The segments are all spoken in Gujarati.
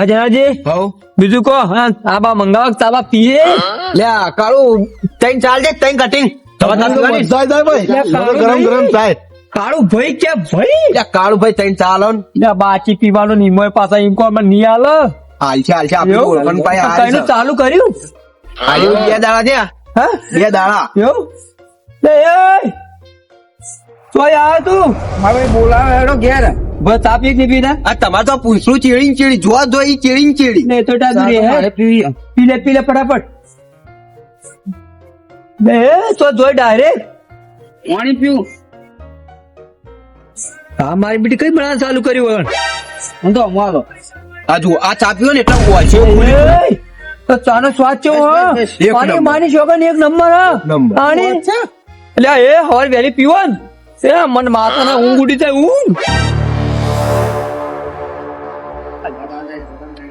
હા જનાજી હવ. બીજું કો હા તાબા મંગાવો તાબા પીએ? લે આ કાળું તૈન ચાલ દે તૈન કટિંગ ભાઈ ગરમ ગરમ થાય. કાળું ભાઈ કે ભાઈ? લે કાળું ભાઈ તૈન ચાલો ને. બાચી પીવાનો નિમોય પાછા એમ કહો મને નહીં આલે હાલ છે હાલ છે આપણી ઓળખણ ભાઈ ચાલુ કર્યું? હાલ બે દાડા થયા. હા? બે દાડા. એવું? લે એ! તો યાર તું. મારે બોલાવે એનો ઘેર. બસ આપી નહીં પીધા આ તમારે તો પૂછલું ચેડી ચેડી જોવા જો ઈ ચેડી ચેડી. ને તો ટાઈમ રે હે પીલે પીલે ફટાફટ. બે તો જોઈ ડાયરેક્ટ પાણી પીવું. હા મારી બીટી કઈ બનાવવાનું ચાલુ કર્યું વગર હું તો મારો આ જુઓ આ ચા પીવો ને એટલા ઓછો એય, તો ચાનો સ્વાદ છે હો. પાણી માની શોગન એક નંબર હા. નંબર. પાણી. એટલે એ હોર વેરી પીવો ને. એ મન માથા ને ઊંઘ ઉડી જાય ઊંઘ.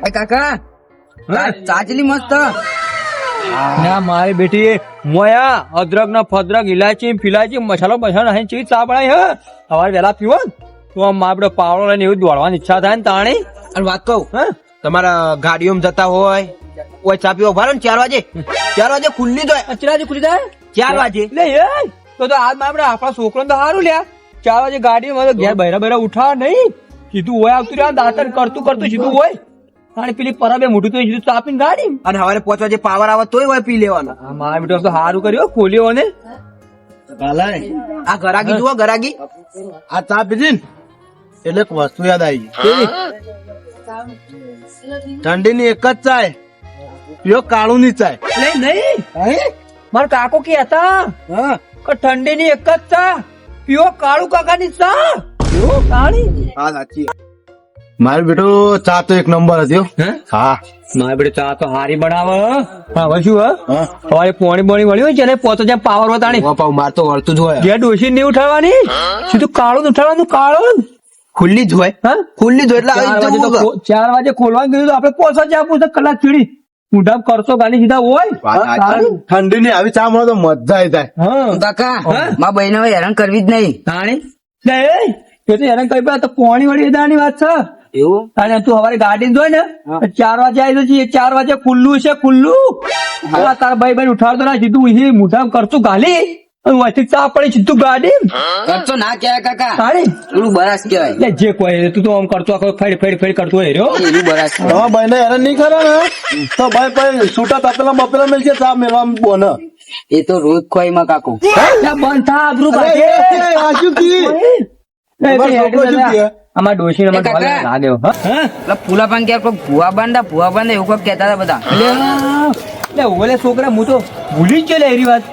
એ કાકા ચા- ચા મસ્ત. ના મારી બેટી મોયા અદરક ના ફદરક ઇલાયચી ફિલાયચી મસાલો મસાલો ચીજ હે? હવાર વહેલા પીવો તો આમ આપડે પાવડો લઈને એવું દોડવાની ઈચ્છા થાય ને તાણી. અને વાત કહું હા? તમારા ગાડીઓમાં જતા હોય ઓય ચા પીવા ભારો ને ચાર વાગે. ચાર વાગે ખુલ્લી તો અચરાજી ખુલી જાય ચાર વાગે. લે તો તો આજ આપણે આપણા છોકરો તો સારું લ્યા. ચાર વાગે ગાડી માં ઘેર બહેરા બહેરા ઉઠા નહીં. સીધું હોય આવતું રહ્યા દાંતણ કરતું કરતું સીધું હોય. અને પેલી પરબે મોઢું તો કીધું તો આપીને ગાડી. અને હવારે પાંચ વાગે પાવર આવે તોય હોય પી લેવાનો. આ મારા બેટો તો સારું કર્યો ખોલ્યો ને ભાલાય આ ગરાગી જુઓ ગરાગી. આ ચા પીધી ને એટલે એક વસ્તુ યાદ આવી ગઈ. ઠંડી ની એક જ ચાય પીઓ કાળું ની ચાય. નહીં નહીં. મારા કાકો કે હતા હા. કે ઠંડી ની એક જ ચા પીઓ કાળુ કાકા ની ચા. પીઓ? કાળી હા સાચી મારો બેટો ચા તો એક નંબર હતી હો. હા? મારા બેટો ચા તો હારી બનાવે હા. હવે શું હા? હા. પોણી બોણી વળ્યું હોય છે ને પોતો જ્યાં પાવર વતાણી. પાવ માર તો વળતું જ હોય. જે ડોસી નહીં ઉઠાડવાની સીધું કાળું ઉઠાડવાનું કાળું ખુલ્લી જ હોય. હા? ખુલ્લી જ હોય એટલે ચાર વાગે ખોલવાનું કીધું તો આપણે પોસા જ આપવું છે કલાક ચીડી. ઉઠાપ કરશો ગાલી સીધા હોય. ઠંડી ની આવી ચા મળે તો મજા આવી જાય. હા. કાકા મા બહેનો હેરાન કરવી જ નહીં. તાણી? એ, તો એને કઈ તો પોણી વળી દાની વાત છે. એવું? અને તું હવારે ગાડી જોઈ ને ચાર વાગે આવી જશે ચાર વાગે ખુલ્લું છે ખુલ્લું. પેલા તારા ભાઈ ભાઈ ઉઠાડતો ના સીધું એ મોઢા કરતું ગાલી. અને ચા પડી સીધું ગાડી. કરશો ના કહેવાય કાકા. તાળી. એનું બરાસ કહેવાય. જે કોઈ તું તો આમ કરતો આખો ફેડ ફેડ ફેડ કરતો હોય રહ્યો. એનું બરાસ કહેવાય. ભાઈ ને હેરાન નહીં કરે ને. તો ભાઈ ભાઈ છૂટા તપેલા બપેલા મળશે ચા મેળવા બોન. એ તો રોજ ખોઈ માં કાકો. લે બંધ થા આબરૂ શું કી? અમાર ડોશી ને એ કાકા. લાગે હા. હા? એટલે ફૂલા પાન કે કોઈ ભૂવા બાંધા ભૂવા બાંધા એવું કોઈ કહેતા હતા બધા. લે, લે ઓલે છોકરા હું તો ભૂલી જ ગયો એની વાત.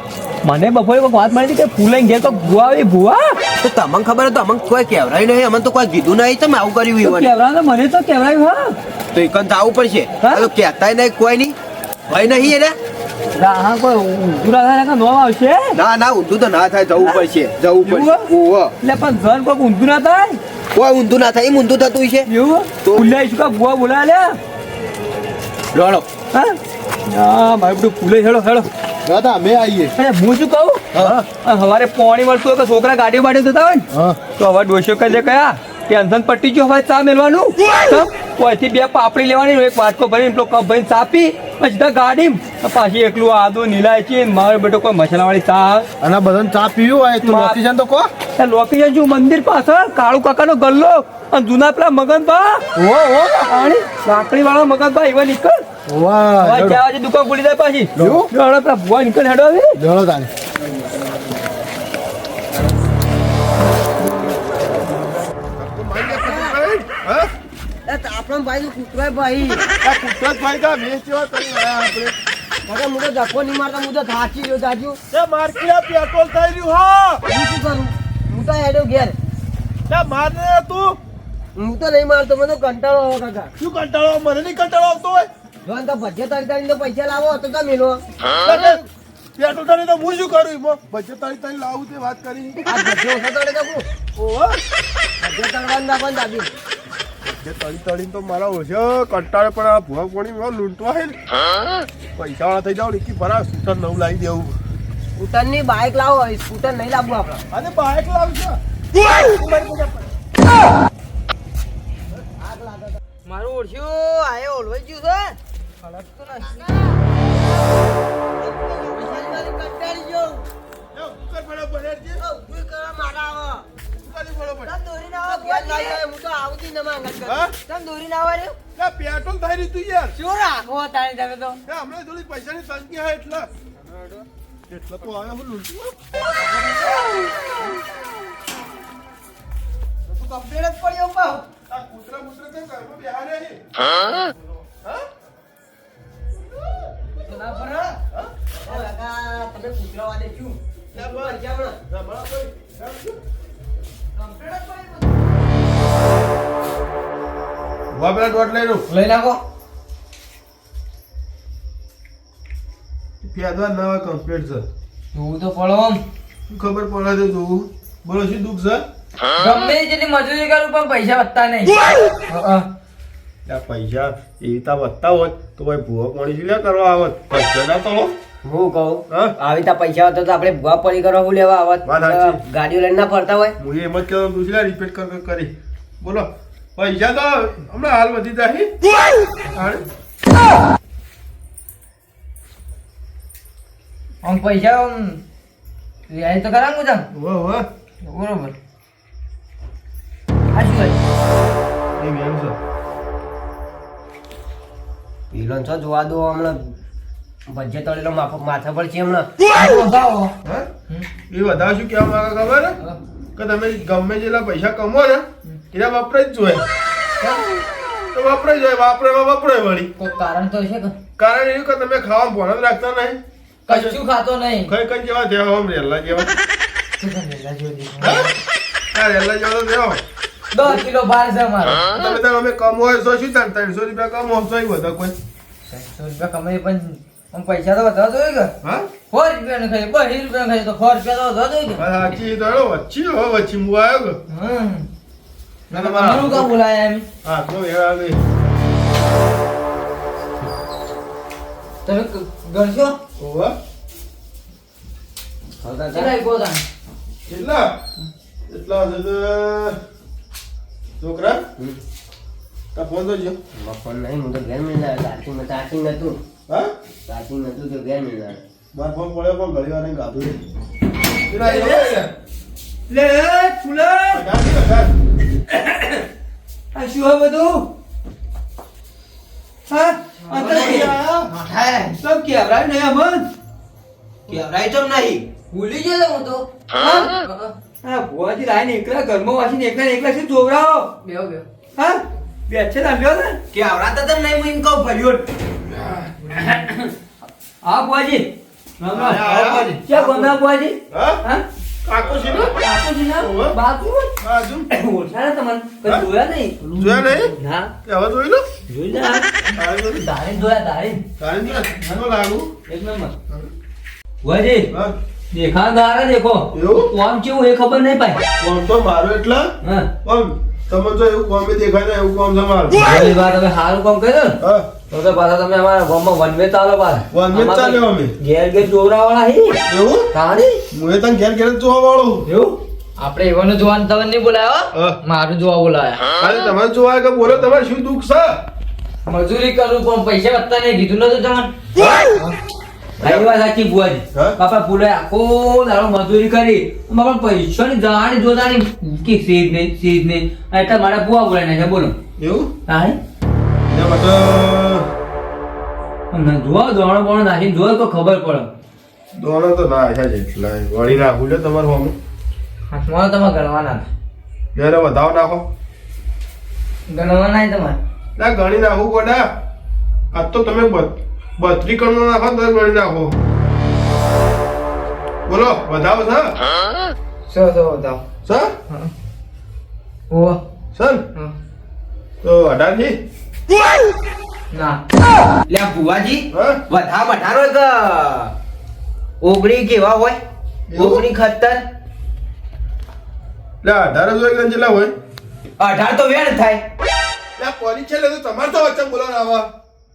મને બપોરે કોઈક વાત મળી કે ફૂલે ઘેર તો ભૂવા આવી ભૂવા? તો તમને ખબર તો અમને કોઈ કહેવરાય નહીં. અમને તો કોઈ કીધું નહીં. તમે આવું કર્યું. કેવડાવે તો મને તો કેવડાવ્યું હા. તો એક તો આવું પડશે. હા? તો કહેતા નહીં કોઈ નહીં. ભાઈ નહીં એને. હા કોઈ ઊંધું ના થાય નો આવશે? ના ના ઊંધું તો ના થાય. જવું પડશે. જવું પડશે. એવું? એટલે પણ ઘર કોઈ ઊંધું ના થાય? કોઈ ઊંધું ના થાય એમ ઊંધું થતું છે. એવું? તો? ફૂલે શું કા? ગુવા બોલા લે? રડો હા? ના ભાઈ બધું ફૂલે હેડો હેડો દાદા અમે આવીએ. અરે હું શું કહું? હવારે સવારે પોણી મળતું હોય કે છોકરા ગાડી બાડી જતા હોય ને તો હવે ડોશો કહે છે કયા? ટેન્શન પટ્ટી ગયો હવે ચા મેળવાનું કોઈથી બે પાપડી લેવાની એક વાટકો ભરીને પેલો કપ ભરીને ચા પી પછી ગાડી. પાછી એકલું આદુ નીલાયચી છે. મારો બેટો કોઈ મસાલાવાળી ચા. અને બધાને ચા પીવું હોય તો લોકેશન તો કો લોકેશન શું મંદિર પાછળ કાળુ કાકાનો ગલ્લો. અને જૂના પેલા મગનભા. ઓ ઓ આણી લાકડી વાળા મગનભા એવા નીકળ. વાહ દુકાન ખુલી જાય પાછી. ભુવા નીકળ હેડો હવે. હેડો તારે. આપણો ભાઈ કૂતરો ભાઈ. ભાઈ તો મેં જેવા કરી આપણે. અરે મુજો ધક્કો નહીં મારતા મુજો થાકી ગયો દાજુ તે માર્કેટ પેટ્રોલ થઈ રહ્યું હા. હું શું કરું? હું તો હેડો ઘેર. તે મારને તું. હું તો નહીં મારતો મને કંટાળો આવો કાકા. શું કંટાળો મને નહીં કંટાળો આવતો હોય. જોન તો ભજ્ય તારી તારી પૈસા લાવો તો તમે મેલો. પેટ્રોલ તારી તો હું શું કરું? એમાં બજેટ તારી તારી લાવું તે વાત કરી. આ ભજ્ય ઓછા તારે તો હું ઓહો. ભજ્ય તળવાનું ના બંધ આપી જે તળી તળીને તો મારા ઓછો કંટાળે પણ આ ભૂવા કોણી લૂંટવા હે પૈસા વાળા થઈ જાવ ને કી ભરા સ્કૂટર નવું લાવી દેવું. સ્કૂટરની બાઇક લાવો સ્કૂટર નહીં લાવવું આપણે. અને બાઇક લાવજો મારું ઓળખ્યું આ ઓળવાઈ ગયું છે. ખડકતું નથી. કંટાળી ગયો પડો મારા આવો. પડો આવો. આવતી ન માંગત હા? તમ દોરી ના રહ્યો લ્યો, પેટ્રોલ થઈ રહ્યું તું યાર. શું રાખો તારી તમે તો. લ્યો, હમણાં થોડી પૈસાની તંગી હોય એટલે. એટલે તો આવ્યો હું લૂંટું તું કમ્પ્લેટ જ પડ્યો પાવ આ કૂતરા મૂતરા? હા? ના તમે કૂતરા વાદે. ના, બરાબર. ઊભા પેલા દોઢ લઈ લઉં. લઈ નાખો. પેદવા ના હોય છે. જોવું તો પડો આમ. ખબર પડે છે જોવું? બોલો શું દુઃખ છે? ગમે તેટલી મજૂરી કરું પણ પૈસા વધતા નહીં. પૈસા એવી રીતે વધતા હોત તો ભાઈ ભૂવા પાણી શું કરવા આવત? પૈસા ના તો હું કહું આવી રીતે પૈસા હતા તો આપણે ભૂવા પડી કરવા હું લેવા આવત? ગાડીઓ લઈને ના ફરતા હોય. હું એમ જ કહેવાનું તું રિપીટ કરી? બોલો પૈસા તો હમણાં હાલ વધી જાય આમ પૈસા આમ વ્યાજ તો વાહ વાહ બરોબર. આ શું એ એમ છે. પીલો છો જોવા દો હમણાં. ભજ્જે તળેલો માથા પર છે હમણાં. હમ. એ વધારે શું કહેવા માંગે ખબર? કે તમે ગમે જેટલા પૈસા કમો ને એના વાપરાય જ જોઈએ તો વાપરાય જાય વાપરે વાપરાય વળી. કારણ તો છે કે? કારણ એવું કે તમે ખાવા જ રાખતા નહીં. કશું ખાતો નહીં. કઈ કઈ જેવા જેવા. આમ રેલા જેવા રેલા જેવા તો થયા દસ કિલો ભાર છે મારો તમે અમે કમો હોય તો શું થાય? ત્રણસો રૂપિયા કમો તો વધે કોઈ. ત્રણસો રૂપિયા કમાઈ પણ આમ પૈસા તો વધારે જોઈએ કે? હા? સો રૂપિયા ને ખાઈ બસ રૂપિયા ખાઈ તો સો રૂપિયા તો વધારે જોઈએ વાત સાચી તો વચ્ચી હો વચ્ચી હું આવ્યો કે કે? હમ. ના, ના, તમારા તમારું કામ બોલાયા એમ હા તો વેળ આવી તમે ગણશો ઓવા કેટલા ગો તા કેટલા એટલા છોકરા તા ફોન તો જો ફોન નહીં હું તો ઘેર મિલના ચાર્જિંગ ચાર્જિંગ નતું હા ચાર્જિંગ નતું તો ઘેર મિલના માર ફોન પડ્યો પણ ઘડી વાર ગાધું કેટલા લે ફૂલા લગાડ. આ શું આ બધું? હા? અંતર નહીં. આયા હે સબ કેવરાય નહીં અમન કેવરાય તો નહીં. ભૂલી ગયો હું તો. હા? આ ભુવાજી લાઈને એકલા ઘરમાં વાસીને એકલા ને એકલા શું જોવરાઓ બેહો બેહો. હા? બેઠે લાવ્યો ને કેવરાતા તમ નહીં હું એમ કહું ભર્યો. હા ભુવાજી. રામ રામ. આયા, આયા. ભુવાજી. ક્યાં ગમ્યા ભુવાજી? હા? હા? કાકો છે ને? બાપુજી ના ઓવે. બાપુ બાજુ. ઓળખાણા તમને હા? જોયા નહીં? જોયા નહીં? ના. હવે જોઈ લો. જોઈ લે તારે જોયા દારીન તારે ને લાગુ? એક નંબર. ભુવાજી દેખા દારા દેખો. એવું? કોમ કેવું એ ખબર નહીં પાય કોમ તો મારો એટલે? હા. કોમ તમને જો એવું કોમે દેખાય ને એવું કોમ છે મારું ભુવાજી તમે સારું કોમ કર્યું ને? તો તો પાછા તમે અમારા ગામમાં વનવે ચાલો પાછા. વનવે જ ચાલ્યો અમે. ઘેર ઘેર જોવરાવાળા હી. એવું? તારી હું તને ઘેર ઘેર જોવા વાળો એવું? આપણે એવાનું જોવાનું તમે નહીં બોલાયો હા? મારું જોવા બોલાયા. ખાલી તમે જોવા કે બોલો તમારે શું દુઃખ છે? મજૂરી કરું પણ પૈસા વધતા નહીં કીધું નતું તમને? આ વાત સાચી બુઆજી હા? બાપા પુલે આખો દાડો મજૂરી કરી. બાપા પૈસાની જાણી જોતાની કે સીધ નહીં સીધ નહીં. એટલે મારા બુઆ બોલાય નાખ્યા બોલો. એવું? હા? ને જોવા દોણો બોણો નાખી જોવા તો ખબર પડે. દોણો તો ના છે એટલે વળી નાખું છે તમારું હમ હાથમાં તમે ગણવાના ઘરે વધાવ નાખો. ગણવાના તમારે. ના ગણી નાખું કોડા આ તો તમે બત- બત્રી કરોડ નાખો તો ગણી નાખો. બોલો વધાવો સર સર સો વધાવો. સર ઓ સર? તો અઢારજી ના. લે ભુવાજી હા? વધા હોય એક ઓગણી કેવા હોય? ઓગણી ખતર લે અઢાર જ હોય કે જેટલા હોય. અઢાર તો વેણ થાય. લે પોલીસ છે લે તો તમારે તો વચ્ચે બોલાવવા આવા.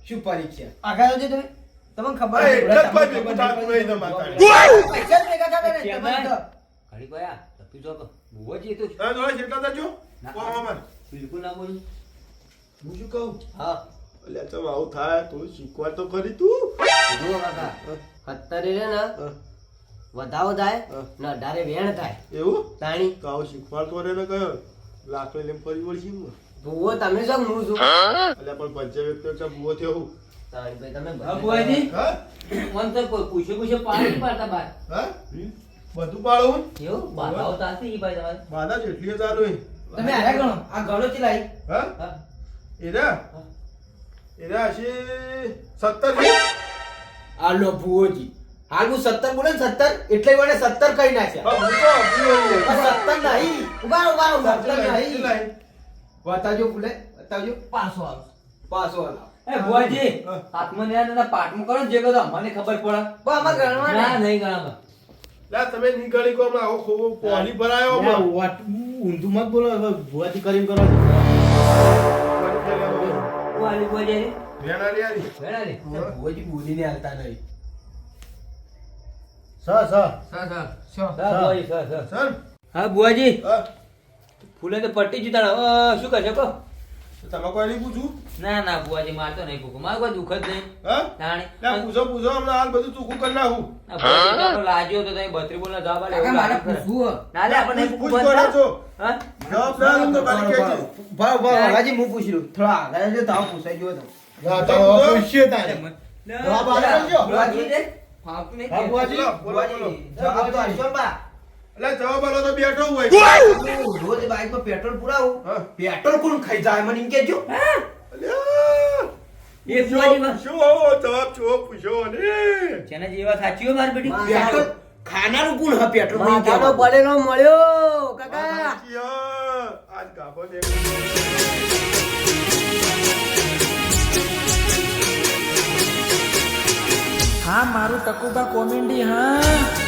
શું પરીક્ષા આગળ જો તમે? તમને ખબર. એટલે જ જ તો. ઘડી ગયા તપી જો બુઆજી તો તમે જોડે જેટલા થજો ના. કોમ બિલકુલ ના બોલું. હું શું કહું? હા. અલ્યા તો આવું થાય તો શીખવા તો ખરી તું. જો કાકા અત્યારે રે ને. વધાવો થાય. ને અઢારે વેણ થાય. એવું? તાણી. તો આવું શીખવાડતો રે ને કયો? લાકડી લઈને ફરી વળશી ભૂવો તમે હું છું? અલ્યા પણ પંચે વ્યક્તિ ચમ ભૂવો થયો હું? તાણી ભાઈ તમે હા, બુઆજી હા? મન તો કોઈ પૂછે પૂછે પાણી પાડતા બાર. હા? બધું પાડું એવું? બાધાઓ તાતી ભાઈ તમારે? બાધા જેટલી ચાલુ તમે આયા ગણો આ ગણો થી હા? હા. એરા? છે? આલો ભુવોજી. હાલ હું સત્તર બોલે સત્તર એટલે મને સત્તર કહી નાખ્યા. સત્તર નહીં. ઊભા ઊભા સત્તર નહીં. લાઈ. બતાવજો વાતાજો પાસો પાછો આવો પાછો આલો. એ બુઆજી હા. ના ને આને પાઠમાં કરો જે કહો મને ખબર પડે. બા આમાં ગણવા ના નહીં ગણામાં લા, તમે નીકળી કો હમણાં. આવો ખોવો પોલી ભરાયો હમણાં. ઊંધું મત બોલો હવે ભુવાજી કરીમ કરો. પોલી બુઆજી વેણા લે આરી. વેણા રે ભુવોજી બોલીને હાલતા નહીં. સ સ. હા બુઆજી સર સર સર. હા બુઆજી હા, ફૂલે તો પટ્ટી જુતા શું કરશો કહો. તમે કોઈ નહીં પૂછું? ના ના બુઆજી માર નહીં ભૂખું મારે કોઈ દુઃખ જ નહીં. હા? પૂછો પૂછો હમણાં હાલ બધું ચોખ્ખું કરી નાખું. લાજ્યો તો તમે બત્રી બોલના જવાબ આલે મારે પૂછવું ના લે આપણે પૂછ પૂછવું છો? જવાબ ના આલું તો બાકી કહે છે. ભાવ ભાવ હાજી હું. પૂછી લઉં. થોડા આગળ જો તાવ પૂછાઈ ગયો તો ના તો હવે તારે. જવાબ આલે કરજો. બુઆજી દે. નહીં. બોલો, બોલો, બોલો. જવાબ તો આલશો બા એટલે જવાબ આલો તો બેઠો હોય. પેટ્રોલ પુરાવું. પેટ્રોલ કોણ ખાઈ જાય મને એમ કેજો એ શું જવાબ છો પૂછો ને જેના જેવા સાચી હોય બેટી. પેટ્રોલ ખાનારું કોણ હા પેટ્રોલ મને માથાનો કહેવાનું. પડેલો મળ્યો કાકા. આજ ગાભો દેખ હા મારું ટકુબા કોમેડી હા.